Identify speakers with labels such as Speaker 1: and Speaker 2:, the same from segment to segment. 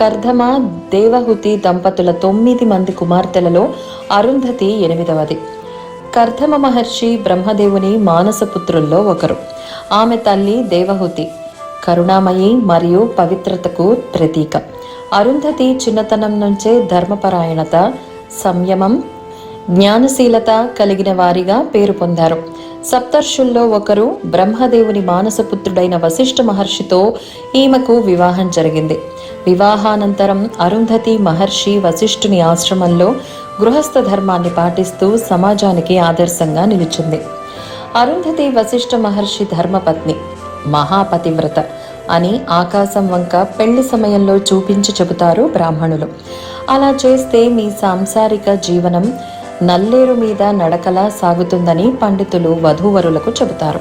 Speaker 1: కర్ధమ దేవహుతి దంపతుల తొమ్మిది మంది కుమార్తెలలో అరుంధతి ఎనిమిదవది. కర్ధమ మహర్షి బ్రహ్మదేవుని మానసపుత్రుల్లో ఒకరు. ఆమె తల్లి దేవహుతి. కరుణామయి మరియు పవిత్రతకు ప్రతీక. అరుంధతి చిన్నతనం నుంచే ధర్మపరాయణత సంయమం జ్ఞానశీలత కలిగిన వారిగా పేరు పొందారు. సప్తర్షుల్లో ఒకరు బ్రహ్మదేవుని మానసపుత్రుడైన వశిష్ఠ మహర్షితో ఈమెకు వివాహం జరిగింది. వివాహానంతరం అరుంధతి మహర్షి వశిష్ఠుని ఆశ్రమంలో గృహస్థ ధర్మాన్ని పాటిస్తూ సమాజానికి ఆదర్శంగా నిలిచింది. అరుంధతి వశిష్ఠ మహర్షి ధర్మపత్ని మహాపతివ్రత అని ఆకాశం వంక పెళ్ళి సమయంలో చూపించి చెబుతారు బ్రాహ్మణులు. అలా చేస్తే మీ సాంసారిక జీవనం నల్లేరు మీద నడకలా సాగుతుందని పండితులు వధూవరులకు చెబుతారు.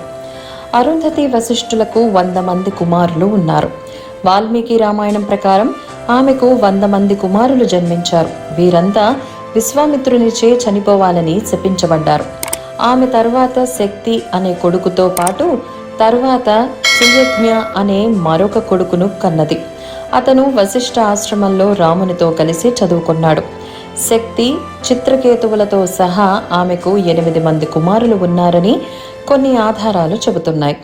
Speaker 1: అరుంధతి వశిష్ఠులకు వంద మంది కుమారులు ఉన్నారు. వాల్మీకి రామాయణం ప్రకారం ఆమెకు వంద మంది కుమారులు జన్మించారు. వీరంతా విశ్వామిత్రునిచే చనిపోవాలని శపించబడ్డారు. ఆమె తర్వాత శక్తి అనే కొడుకుతో పాటు తర్వాత సుయజ్ఞ అనే మరొక కొడుకును కన్నది. అతను వశిష్ఠ ఆశ్రమంలో రామునితో కలిసి చదువుకున్నాడు. శక్తి చిత్రకేతువులతో సహా ఆమెకు ఎనిమిది మంది కుమారులు ఉన్నారని కొన్ని ఆధారాలు చెబుతున్నాయి.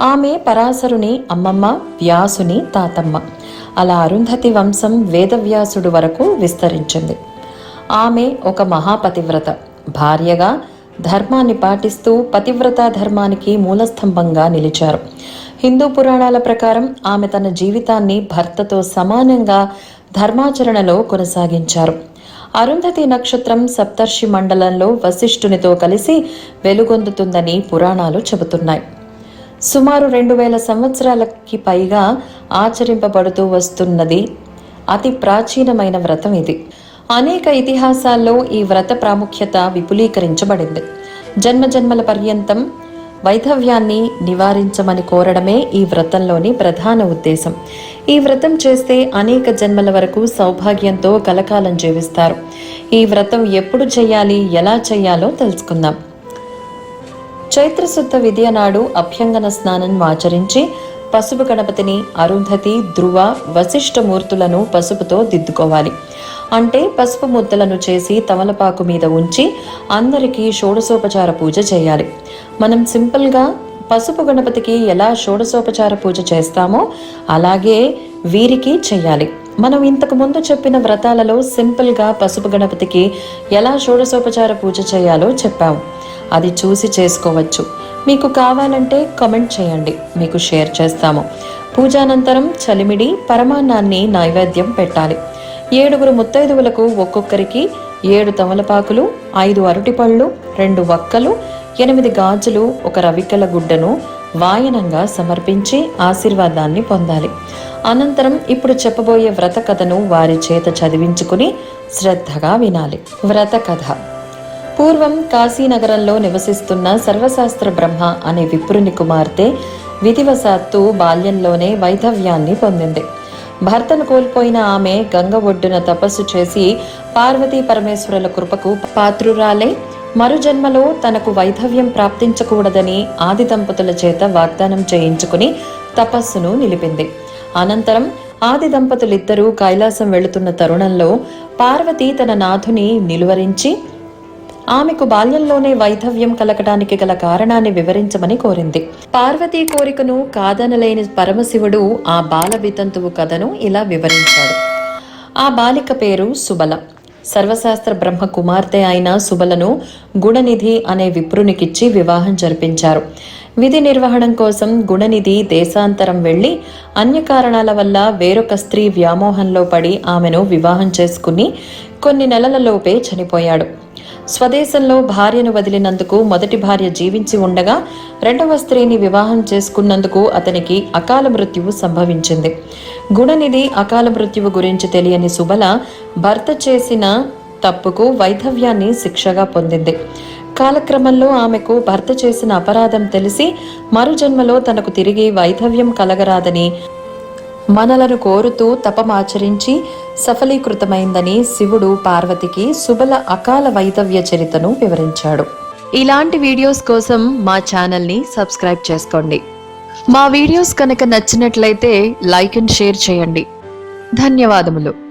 Speaker 1: ఆమె పరాశరుని అమ్మమ్మ వ్యాసుని తాతమ్మ. అలా అరుంధతి వంశం వేదవ్యాసుడు వరకు విస్తరించింది. ఆమె ఒక మహాపతివ్రత. భార్యగా ధర్మాన్ని పాటిస్తూ పతివ్రతా ధర్మానికి మూలస్తంభంగా నిలిచారు. హిందూ పురాణాల ప్రకారం ఆమె తన జీవితాన్ని భర్తతో సమానంగా ధర్మాచరణలో కొనసాగించారు. అరుంధతి నక్షత్రం సప్తర్షి మండలంలో వశిష్ఠునితో కలిసి వెలుగొందుతుందని పురాణాలు చెబుతున్నాయి. సుమారు రెండు వేల సంవత్సరాలకి పైగా ఆచరింపబడుతూ వస్తున్నది అతి ప్రాచీనమైన వ్రతం ఇది. అనేక ఇతిహాసాల్లో ఈ వ్రత ప్రాముఖ్యత విపులీకరించబడింది. జన్మజన్మల పర్యంతం వైధవ్యాన్ని నివారించమని కోరడమే ఈ వ్రతంలోని ప్రధాన ఉద్దేశం. ఈ వ్రతం చేస్తే అనేక జన్మల వరకు సౌభాగ్యంతో కలకాలం జీవిస్తారు. ఈ వ్రతం ఎప్పుడు చేయాలి ఎలా చేయాలో తెలుసుకుందాం. చైత్రశుద్ధ విద్య నాడు అభ్యంగన స్నానం ఆచరించి పసుపు గణపతిని అరుంధతి ధ్రువ వశిష్ట మూర్తులను పసుపుతో దిద్దుకోవాలి. అంటే పసుపు ముద్దలను చేసి తమలపాకు మీద ఉంచి అందరికీ షోడసోపచార పూజ చేయాలి. మనం సింపుల్గా పసుపు గణపతికి ఎలా షోడసోపచార పూజ చేస్తామో అలాగే వీరికి చేయాలి. మనం ఇంతకు ముందు చెప్పిన వ్రతాలలో సింపుల్గా పసుపు గణపతికి ఎలా షోడసోపచార పూజ చేయాలో చెప్పాము అది చూసి చేసుకోవచ్చు. మీకు కావాలంటే కమెంట్ చేయండి. మీకు షేర్ చేస్తాము. పూజానంతరం చలిమిడి పరమాన్నాన్ని నైవేద్యం పెట్టాలి. ఏడుగురు ముత్తైదువులకు ఒక్కొక్కరికి ఏడు తమలపాకులు ఐదు అరటిపళ్ళు రెండు వక్కలు ఎనిమిది గాజులు ఒక రవికల గుడ్డను వాయనంగా సమర్పించి ఆశీర్వాదాన్ని పొందాలి. అనంతరం ఇప్పుడు చెప్పబోయే వ్రత కథను వారి చేత చదివించుకుని శ్రద్ధగా వినాలి. వ్రత కథ పూర్వం కాశీనగరంలో నివసిస్తున్న సర్వశాస్త్ర బ్రహ్మ అనే విప్రుని కుమార్తె విధివశాత్తు బాల్యంలోనే వైధవ్యాన్ని పొందింది. భర్తను కోల్పోయిన ఆమె గంగ ఒడ్డున తపస్సు చేసి పార్వతీ పరమేశ్వరుల కృపకు పాత్రురాలే మరుజన్మలో తనకు వైధవ్యం ప్రాప్తించకూడదని ఆది దంపతుల చేత వాగ్దానం చేయించుకుని తపస్సును నిలిపింది. అనంతరం ఆది దంపతులిద్దరూ కైలాసం వెళుతున్న తరుణంలో పార్వతి తన నాథుని నిలువరించి ఆమెకు బాల్యంలోనే వైధవ్యం కలగడానికి గల కారణాన్ని వివరించమని కోరింది. పార్వతీ కోరికను కాదనలేని పరమశివుడు ఆ బాల వితంతువు కథను ఇలా వివరించాడు. ఆ బాలిక పేరు సుబల. సర్వశాస్త్ర బ్రహ్మ కుమార్తె అయిన సుబలను గుణనిధి అనే విప్రునికిచ్చి వివాహం జరిపించారు. విధి నిర్వహణం కోసం గుణనిధి దేశాంతరం వెళ్ళి అన్య కారణాల వల్ల వేరొక స్త్రీ వ్యామోహంలో పడి ఆమెను వివాహం చేసుకుని కొన్ని నెలలలోపే చనిపోయాడు. స్వదేశంలో భార్యను వదిలినందుకు మొదటి భార్య జీవించి ఉండగా రెండవ స్త్రీని వివాహం చేసుకున్నందుకు అతనికి అకాల మృత్యువు సంభవించింది. గుణనిధి అకాల మృత్యువు గురించి తెలియని సుబల భర్త చేసిన తప్పుకు వైధవ్యాన్ని శిక్షగా పొందింది. కాలక్రమంలో ఆమెకు భర్త చేసిన అపరాధం తెలిసి మరుజన్మలో తనకు తిరిగి వైధవ్యం కలగరాదని మనలను కోరుతూ తపమాచరించి సఫలీకృతమైందని శివుడు పార్వతికి సుబల అకాల వైతవ్య చరితను వివరించాడు.
Speaker 2: ఇలాంటి వీడియోస్ కోసం మా ఛానల్ని సబ్స్క్రైబ్ చేసుకోండి. మా వీడియోస్ కనుక నచ్చినట్లయితే లైక్ అండ్ షేర్ చేయండి. ధన్యవాదములు.